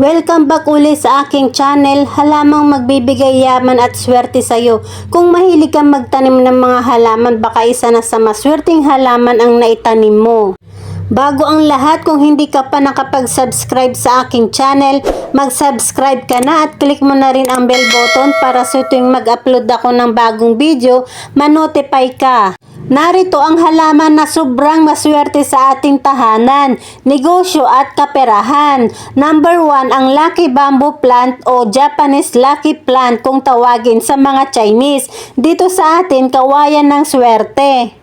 Welcome back uli sa aking channel, halamang magbibigay yaman at swerte sa iyo. Kung mahilig kang magtanim ng mga halaman, baka isa na sa maswerteng halaman ang naitanim mo. Bago ang lahat, kung hindi ka pa nakapag-subscribe sa aking channel, mag-subscribe ka na at click mo na rin ang bell button para sa tuwing mag-upload ako ng bagong video, manotify ka. Narito ang halaman na sobrang maswerte sa ating tahanan, negosyo at kaperahan. Number 1, ang Lucky Bamboo Plant o Japanese Lucky Plant kung tawagin sa mga Chinese. Dito sa atin, kawayan ng swerte.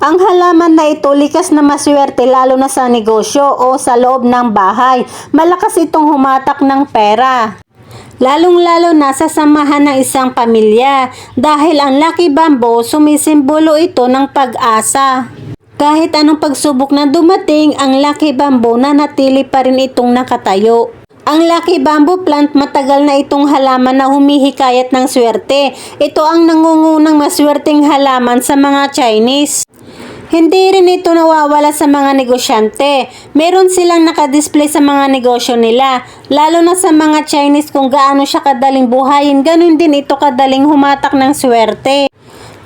Ang halaman na ito likas na maswerte lalo na sa negosyo o sa loob ng bahay. Malakas itong humatak ng pera. Lalong-lalo na sa samahan ng isang pamilya dahil ang Lucky Bamboo sumisimbolo ito ng pag-asa. Kahit anong pagsubok na dumating, ang Lucky Bamboo na natili pa rin itong nakatayo. Ang Lucky Bamboo Plant matagal na itong halaman na humihikayat ng swerte. Ito ang nangungunang maswerteng halaman sa mga Chinese. Hindi rin ito nawawala sa mga negosyante. Meron silang nakadisplay sa mga negosyo nila. Lalo na sa mga Chinese kung gaano siya kadaling buhayin, ganun din ito kadaling humatak ng swerte.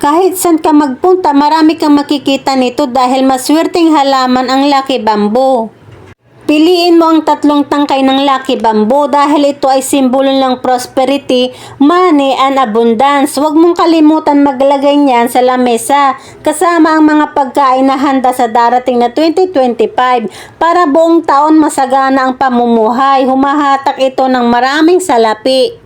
Kahit saan ka magpunta, marami kang makikita nito dahil maswerteng halaman ang Lucky Bamboo. Piliin mo ang tatlong tangkay ng Lucky Bamboo dahil ito ay simbolo ng prosperity, money, and abundance. Huwag mong kalimutan maglagay niyan sa lamesa kasama ang mga pagkain na handa sa darating na 2025 para buong taon masagana ang pamumuhay. Humahatak ito ng maraming salapi.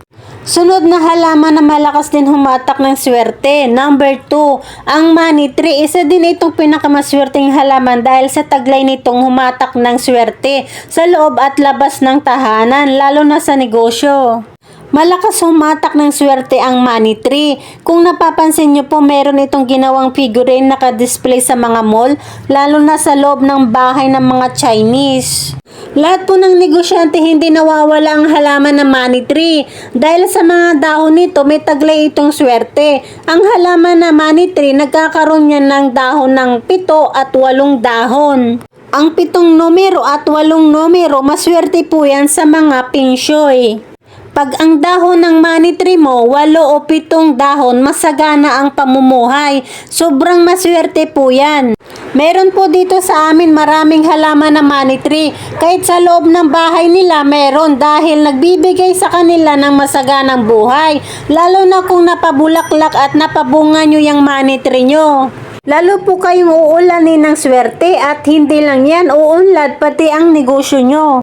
Sunod na halaman na malakas din humatak ng swerte. Number 2, ang money tree. Isa din itong pinakamaswerteng halaman dahil sa taglay nitong humatak ng swerte sa loob at labas ng tahanan, lalo na sa negosyo. Malakas humatak ng swerte ang money tree. Kung napapansin nyo po, meron itong ginawang figurine nakadisplay sa mga mall, lalo na sa loob ng bahay ng mga Chinese. Lahat po ng negosyante hindi nawawala ang halaman ng money tree. Dahil sa mga dahon nito, may taglay itong swerte. Ang halaman na money tree, nagkakaroon niya ng dahon ng pito at walong dahon. Ang pitong numero at walong numero, maswerte po yan sa mga pinsyoy. Pag ang dahon ng money tree mo, walo o pitong dahon, masagana ang pamumuhay. Sobrang maswerte po yan. Meron po dito sa amin maraming halaman na money tree. Kahit sa loob ng bahay nila meron dahil nagbibigay sa kanila ng masaganang buhay. Lalo na kung napabulaklak at napabunga nyo yung money tree nyo. Lalo po kayong uulanin ng swerte at hindi lang yan, uunlad pati ang negosyo nyo.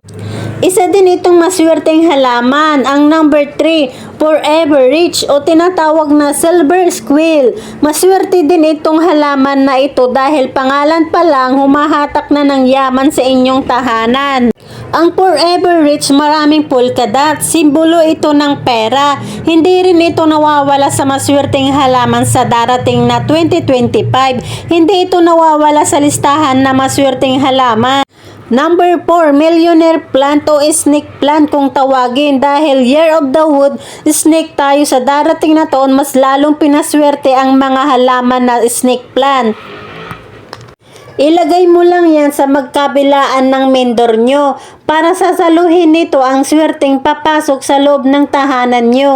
Isa din itong maswerteng halaman, ang number 3, forever rich o tinatawag na silver squill. Maswerte din itong halaman na ito dahil pangalan pa lang humahatak na ng yaman sa inyong tahanan. Ang forever rich maraming polka dot, simbolo ito ng pera. Hindi rin ito nawawala sa maswerteng halaman sa darating na 2025. Hindi ito nawawala sa listahan na maswerteng halaman. Number 4, millionaire plant o snake plant kung tawagin dahil year of the wood, snake tayo sa darating na taon mas lalong pinaswerte ang mga halaman na snake plant. Ilagay mo lang yan sa magkabilaan ng mendor nyo para sasaluhin nito ang swerteng papasok sa loob ng tahanan nyo.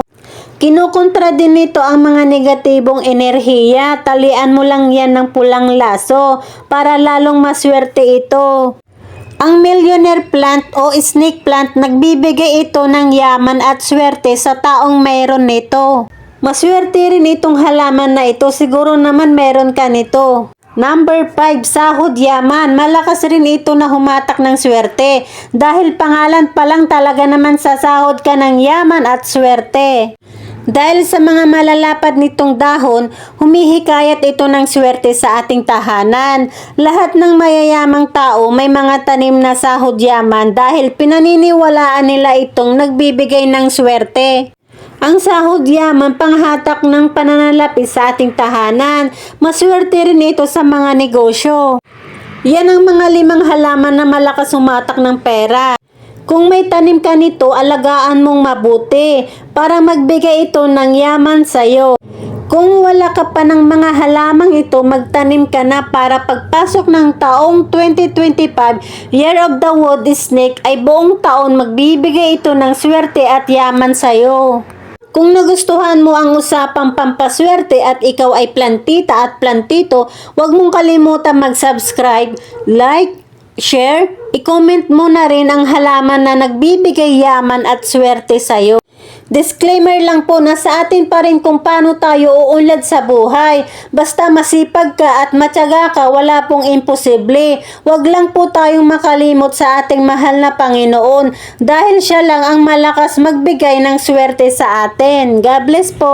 Kinukontra din nito ang mga negatibong enerhiya. Talian mo lang yan ng pulang laso para lalong maswerte ito. Ang millionaire plant o snake plant, nagbibigay ito ng yaman at swerte sa taong mayroon nito. Maswerte rin itong halaman na ito, siguro naman meron ka nito. Number 5, sahod yaman. Malakas rin ito na humatak ng swerte. Dahil pangalan pa lang talaga naman sa sahod ka ng yaman at swerte. Dahil sa mga malalapad nitong dahon, humihikayat ito ng swerte sa ating tahanan. Lahat ng mayayamang tao may mga tanim na sahod yaman dahil pinaniniwalaan nila itong nagbibigay ng swerte. Ang sahod yaman panghatak ng pananalapi sa ating tahanan. Maswerte rin ito sa mga negosyo. Yan ang mga limang halaman na malakas humatak ng pera. Kung may tanim ka nito, alagaan mong mabuti para magbigay ito ng yaman sa'yo. Kung wala ka pa ng mga halamang ito, magtanim ka na para pagpasok ng taong 2025, Year of the Wood Snake ay buong taon magbibigay ito ng swerte at yaman sa'yo. Kung nagustuhan mo ang usapang pampaswerte at ikaw ay plantita at plantito, huwag mong kalimutan mag-subscribe, like, share, i-comment mo na rin ang halaman na nagbibigay yaman at swerte sa'yo. Disclaimer lang po na sa atin pa rin kung paano tayo uunlad sa buhay. Basta masipag ka at matyaga ka, wala pong imposible. Huwag lang po tayong makalimot sa ating mahal na Panginoon dahil siya lang ang malakas magbigay ng swerte sa atin. God bless po!